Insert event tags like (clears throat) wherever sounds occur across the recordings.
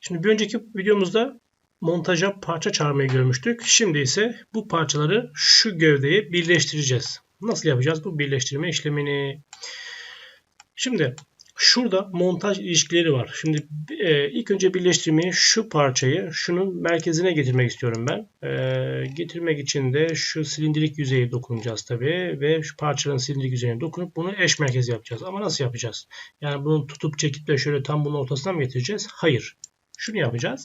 Şimdi bir önceki videomuzda montaja parça çağırmayı görmüştük. Şimdi ise bu parçaları şu gövdeye birleştireceğiz. Nasıl yapacağız bu birleştirme işlemini? Şimdi şurada montaj ilişkileri var. Şimdi e, ilk önce birleştirmeyi şu parçayı şunun merkezine getirmek istiyorum ben. E, getirmek için de şu silindirik yüzeye dokunacağız tabii ve şu parçanın silindirik yüzeyine dokunup bunu eş merkez yapacağız. Ama nasıl yapacağız? Yani bunu tutup çekip de şöyle tam bunun ortasına mı getireceğiz? Hayır. Şunu yapacağız.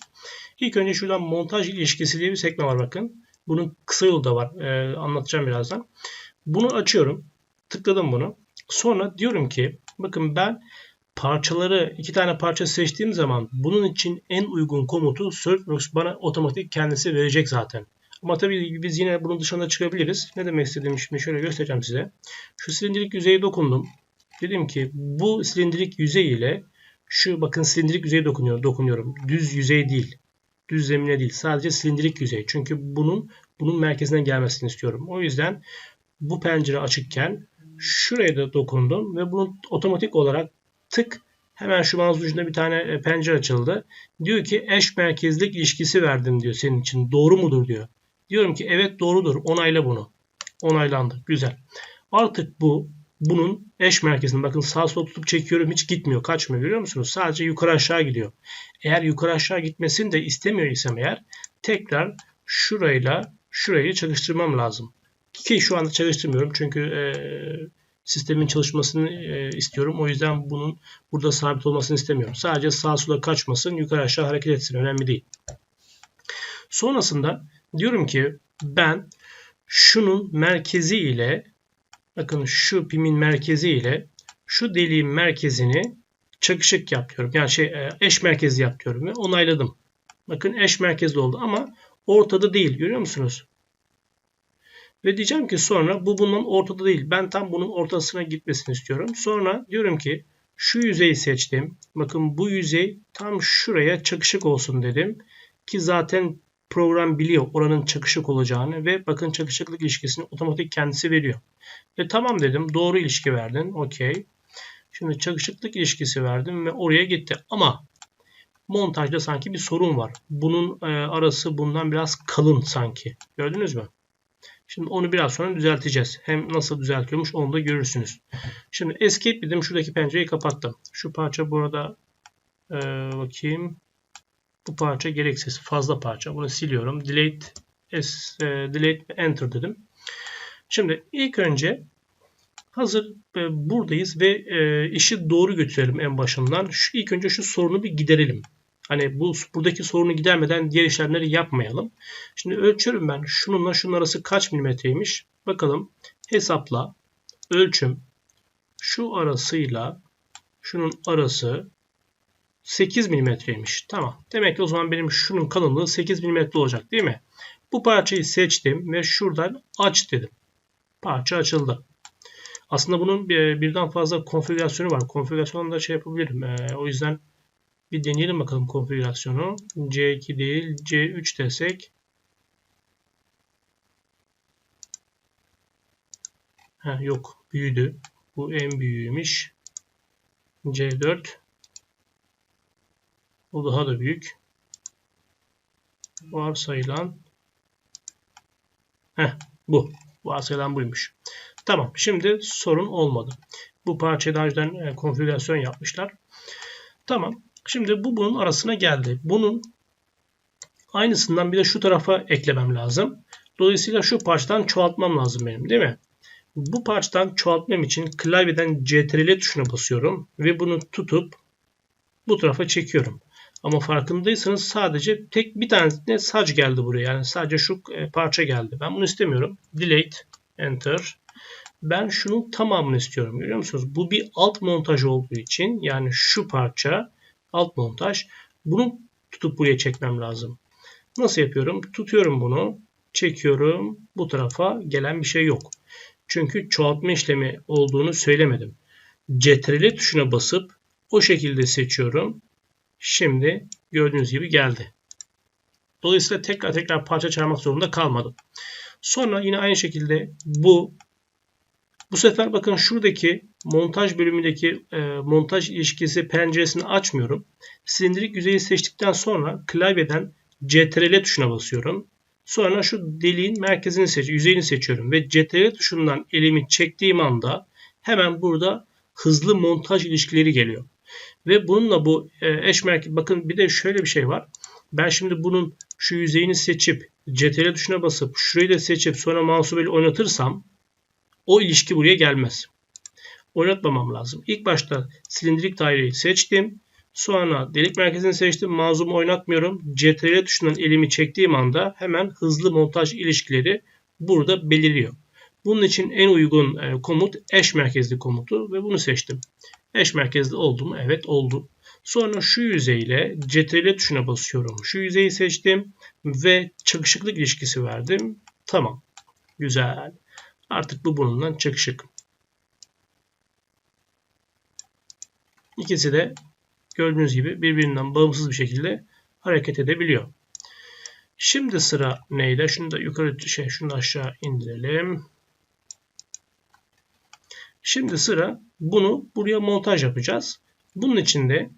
İlk önce şuradan montaj ilişkisi diye bir sekme var bakın. Bunun kısa yolu da var. E, anlatacağım birazdan. Bunu açıyorum. Tıkladım bunu. Sonra diyorum ki bakın ben parçaları iki tane parça seçtiğim zaman bunun için en uygun komutu SolidWorks bana otomatik kendisi verecek zaten. Ama tabii biz yine bunun dışında çıkabiliriz. Ne demek istediğimi şimdi şöyle göstereceğim size. Şu silindirik yüzeye dokundum. Dedim ki bu silindirik yüzey ile şu bakın silindirik yüzeye dokunuyor, dokunuyorum. Düz yüzey değil. Düz zemine değil. Sadece silindirik yüzey. Çünkü bunun bunun merkezine gelmesini istiyorum. O yüzden bu pencere açıkken şuraya da dokundum ve bunun otomatik olarak tık hemen şu mouse ucunda bir tane e, pencere açıldı. Diyor ki eş merkezlik ilişkisi verdim diyor senin için. Doğru mudur diyor. Diyorum ki evet doğrudur. Onayla bunu. Onaylandı. Güzel. Artık bu bunun eş merkezini bakın sağ sol tutup çekiyorum hiç gitmiyor. Kaçmıyor görüyor musunuz? Sadece yukarı aşağı gidiyor. Eğer yukarı aşağı gitmesini de istemiyor isem eğer tekrar şurayla şurayı çalıştırmam lazım. Ki şu anda çalıştırmıyorum çünkü e, sistemin çalışmasını e, istiyorum. O yüzden bunun burada sabit olmasını istemiyorum. Sadece sağa sola kaçmasın, yukarı aşağı hareket etsin. Önemli değil. Sonrasında diyorum ki ben şunun merkezi ile bakın şu pimin merkezi ile şu deliğin merkezini çakışık yapıyorum. Yani şey e, eş merkezli yapıyorum ve onayladım. Bakın eş merkezli oldu ama ortada değil. Görüyor musunuz? Ve diyeceğim ki sonra bu bunun ortada değil. Ben tam bunun ortasına gitmesini istiyorum. Sonra diyorum ki şu yüzeyi seçtim. Bakın bu yüzey tam şuraya çakışık olsun dedim. Ki zaten program biliyor oranın çakışık olacağını ve bakın çakışıklık ilişkisini otomatik kendisi veriyor. Ve tamam dedim. Doğru ilişki verdin. Okey. Şimdi çakışıklık ilişkisi verdim ve oraya gitti. Ama montajda sanki bir sorun var. Bunun e, arası bundan biraz kalın sanki. Gördünüz mü? Şimdi onu biraz sonra düzelteceğiz. Hem nasıl düzeltiyormuş onu da görürsünüz. Şimdi escape dedim. Şuradaki pencereyi kapattım. Şu parça burada e, bakayım. Bu parça gereksiz. Fazla parça. Bunu siliyorum. Delete, S, e, delete enter dedim. Şimdi ilk önce hazır e, buradayız ve e, işi doğru götürelim en başından. Şu, ilk önce şu sorunu bir giderelim. Hani bu buradaki sorunu gidermeden diğer işlemleri yapmayalım. Şimdi ölçüyorum ben. Şununla şunun arası kaç milimetreymiş? Bakalım. Hesapla. Ölçüm. Şu arasıyla şunun arası 8 milimetreymiş. Tamam. Demek ki o zaman benim şunun kalınlığı 8 milimetre olacak değil mi? Bu parçayı seçtim ve şuradan aç dedim. Parça açıldı. Aslında bunun birden fazla konfigürasyonu var. Konfigürasyonu da şey yapabilirim. O yüzden bir deneyelim bakalım konfigürasyonu. C2 değil C3 desek. Ha, yok büyüdü. Bu en büyüğüymüş. C4. Bu daha da büyük. Varsayılan Heh, bu. Varsayılan buymuş. Tamam. Şimdi sorun olmadı. Bu parçayı daha önceden e, konfigürasyon yapmışlar. Tamam. Şimdi bu bunun arasına geldi. Bunun aynısından bir de şu tarafa eklemem lazım. Dolayısıyla şu parçadan çoğaltmam lazım benim değil mi? Bu parçadan çoğaltmam için klavyeden CTRL tuşuna basıyorum ve bunu tutup bu tarafa çekiyorum. Ama farkındaysanız sadece tek bir tane sac geldi buraya. Yani sadece şu e, parça geldi. Ben bunu istemiyorum. Delete, Enter. Ben şunun tamamını istiyorum. Görüyor musunuz? Bu bir alt montaj olduğu için yani şu parça alt montaj. Bunu tutup buraya çekmem lazım. Nasıl yapıyorum? Tutuyorum bunu. Çekiyorum. Bu tarafa gelen bir şey yok. Çünkü çoğaltma işlemi olduğunu söylemedim. CTRL tuşuna basıp o şekilde seçiyorum. Şimdi gördüğünüz gibi geldi. Dolayısıyla tekrar tekrar parça çağırmak zorunda kalmadım. Sonra yine aynı şekilde bu Bu sefer bakın şuradaki montaj bölümündeki e, montaj ilişkisi penceresini açmıyorum. Silindirik yüzeyi seçtikten sonra klavyeden CTRL tuşuna basıyorum. Sonra şu deliğin merkezini seç, yüzeyini seçiyorum ve CTRL tuşundan elimi çektiğim anda hemen burada hızlı montaj ilişkileri geliyor. Ve bununla bu e, eş merkez bakın bir de şöyle bir şey var. Ben şimdi bunun şu yüzeyini seçip CTRL tuşuna basıp şurayı da seçip sonra mouse'u böyle oynatırsam o ilişki buraya gelmez. Oynatmamam lazım. İlk başta silindirik daireyi seçtim. Sonra delik merkezini seçtim. Mouse'umu oynatmıyorum. CTRL tuşundan elimi çektiğim anda hemen hızlı montaj ilişkileri burada beliriyor. Bunun için en uygun e, komut eş merkezli komutu ve bunu seçtim. Eş merkezli oldu mu? Evet oldu. Sonra şu yüzeyle CTRL tuşuna basıyorum. Şu yüzeyi seçtim ve çakışıklık ilişkisi verdim. Tamam. Güzel. Artık bu bunundan çakışık. İkisi de gördüğünüz gibi birbirinden bağımsız bir şekilde hareket edebiliyor. Şimdi sıra neyde? Şunu da yukarı şey şunu da aşağı indirelim. Şimdi sıra bunu buraya montaj yapacağız. Bunun için de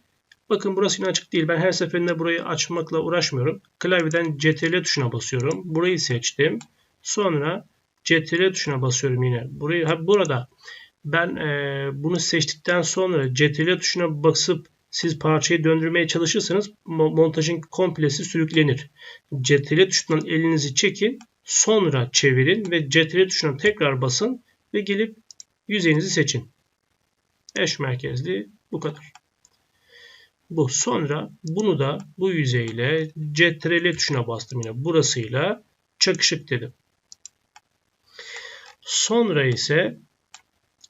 bakın burası yine açık değil. Ben her seferinde burayı açmakla uğraşmıyorum. Klavyeden CTRL tuşuna basıyorum. Burayı seçtim. Sonra CTRL tuşuna basıyorum yine. Burayı ha, burada ben e, bunu seçtikten sonra CTRL tuşuna basıp siz parçayı döndürmeye çalışırsanız montajın komplesi sürüklenir. CTRL tuşundan elinizi çekin. Sonra çevirin ve CTRL tuşuna tekrar basın ve gelip yüzeyinizi seçin. Eş merkezli bu kadar. Bu. Sonra bunu da bu yüzeyle CTRL tuşuna bastım yine. Burasıyla çakışık dedim. Sonra ise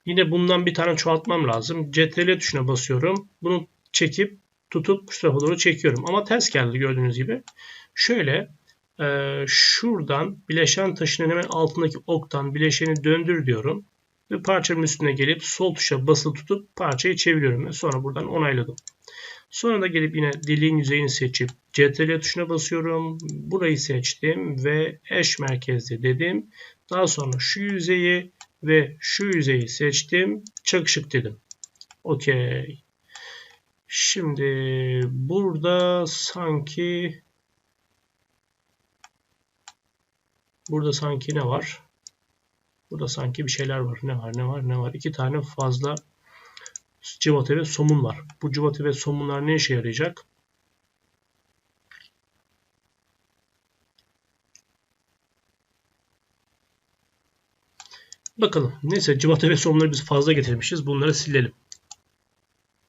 yine bundan bir tane çoğaltmam lazım. CTRL tuşuna basıyorum. Bunu çekip tutup şu tarafa doğru çekiyorum. Ama ters geldi gördüğünüz gibi. Şöyle e, şuradan bileşen taşının hemen altındaki oktan bileşeni döndür diyorum. Ve parçanın üstüne gelip sol tuşa basılı tutup parçayı çeviriyorum. Ve sonra buradan onayladım. Sonra da gelip yine deliğin yüzeyini seçip CTRL tuşuna basıyorum. Burayı seçtim ve eş merkezli dedim. Daha sonra şu yüzeyi ve şu yüzeyi seçtim. Çakışık dedim. Okey. Şimdi burada sanki burada sanki ne var? Burada sanki bir şeyler var. Ne var? Ne var? Ne var? İki tane fazla civata ve somun var. Bu civata ve somunlar ne işe yarayacak? Bakalım. Neyse civata ve somunları biz fazla getirmişiz. Bunları silelim.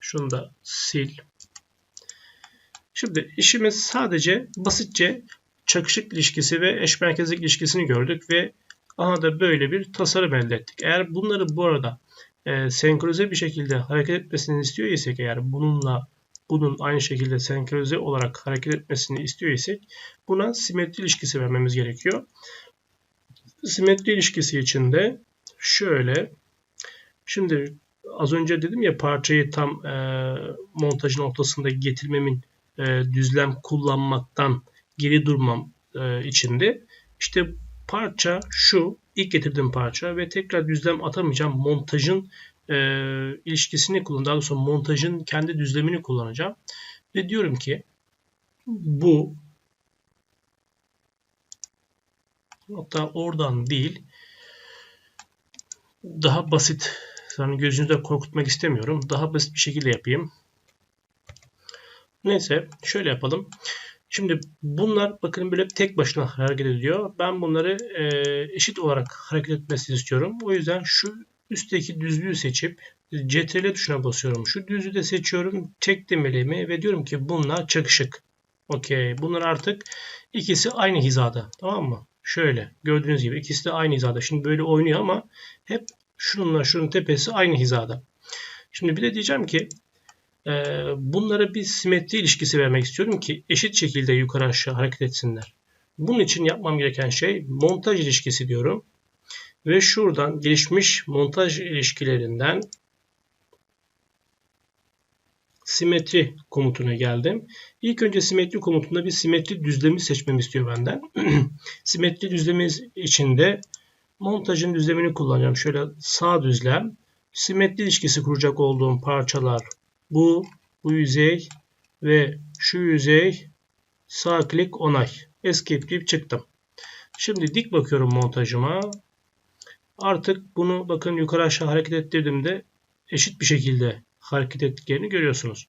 Şunu da sil. Şimdi işimiz sadece basitçe çakışık ilişkisi ve eş merkezlik ilişkisini gördük ve aha da böyle bir tasarım elde ettik. Eğer bunları bu arada e, senkronize bir şekilde hareket etmesini istiyor isek eğer bununla bunun aynı şekilde senkronize olarak hareket etmesini istiyor isek buna simetri ilişkisi vermemiz gerekiyor. Simetri ilişkisi için de şöyle şimdi az önce dedim ya parçayı tam e, montajın ortasında getirmemin e, düzlem kullanmaktan geri durmam e, içindi. İşte parça şu ilk getirdiğim parça ve tekrar düzlem atamayacağım. Montajın e, ilişkisini kullan. Daha doğrusu montajın kendi düzlemini kullanacağım. Ve diyorum ki bu hatta oradan değil daha basit yani gözünüzde korkutmak istemiyorum. Daha basit bir şekilde yapayım. Neyse şöyle yapalım. Şimdi bunlar bakın böyle tek başına hareket ediyor. Ben bunları e, eşit olarak hareket etmesini istiyorum. O yüzden şu üstteki düzlüğü seçip CTRL tuşuna basıyorum. Şu düzlüğü de seçiyorum. Çektim elimi ve diyorum ki bunlar çakışık. Okey. Bunlar artık ikisi aynı hizada. Tamam mı? Şöyle gördüğünüz gibi ikisi de aynı hizada. Şimdi böyle oynuyor ama hep şununla şunun tepesi aynı hizada. Şimdi bir de diyeceğim ki bunlara bir simetri ilişkisi vermek istiyorum ki eşit şekilde yukarı aşağı hareket etsinler. Bunun için yapmam gereken şey montaj ilişkisi diyorum. Ve şuradan gelişmiş montaj ilişkilerinden simetri komutuna geldim. İlk önce simetri komutunda bir simetri düzlemi seçmemi istiyor benden. (clears throat) simetri düzlemi içinde montajın düzlemini kullanacağım. Şöyle sağ düzlem. Simetri ilişkisi kuracak olduğum parçalar bu, bu yüzey ve şu yüzey sağ klik onay. Escape deyip çıktım. Şimdi dik bakıyorum montajıma. Artık bunu bakın yukarı aşağı hareket ettirdiğimde eşit bir şekilde hareket ettiklerini görüyorsunuz.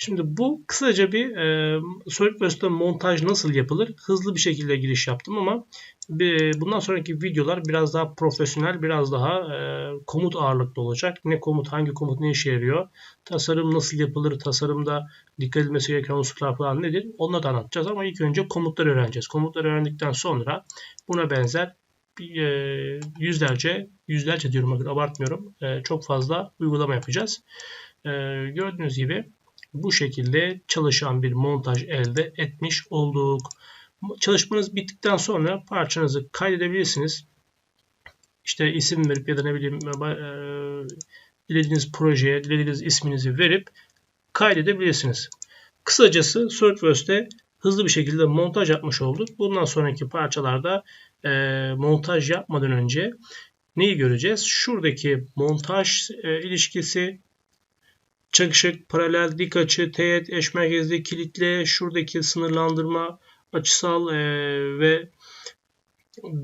Şimdi bu kısaca bir e, SolidWorks'ta montaj nasıl yapılır? Hızlı bir şekilde giriş yaptım ama bir, bundan sonraki videolar biraz daha profesyonel, biraz daha e, komut ağırlıklı olacak. Ne komut, hangi komut ne işe yarıyor? Tasarım nasıl yapılır? Tasarımda dikkat edilmesi gereken unsurlar falan nedir? Onları da anlatacağız ama ilk önce komutları öğreneceğiz. Komutları öğrendikten sonra buna benzer e, yüzlerce, yüzlerce diyorum bakın abartmıyorum. E, çok fazla uygulama yapacağız. E, gördüğünüz gibi bu şekilde çalışan bir montaj elde etmiş olduk. Çalışmanız bittikten sonra parçanızı kaydedebilirsiniz. İşte isim verip ya da ne bileyim e, dilediğiniz projeye dilediğiniz isminizi verip kaydedebilirsiniz. Kısacası SolidWorks'te hızlı bir şekilde montaj yapmış olduk. Bundan sonraki parçalarda e, montaj yapmadan önce neyi göreceğiz? Şuradaki montaj e, ilişkisi çakışık, paralel, dik açı, teğet, eş merkezli, kilitli, şuradaki sınırlandırma, açısal e, ve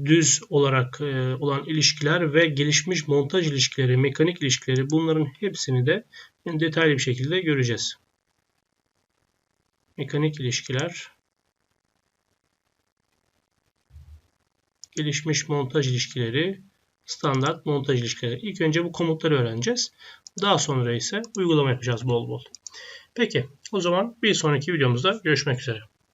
düz olarak e, olan ilişkiler ve gelişmiş montaj ilişkileri, mekanik ilişkileri bunların hepsini de detaylı bir şekilde göreceğiz. Mekanik ilişkiler, gelişmiş montaj ilişkileri, standart montaj ilişkileri. İlk önce bu komutları öğreneceğiz. Daha sonra ise uygulama yapacağız bol bol. Peki o zaman bir sonraki videomuzda görüşmek üzere.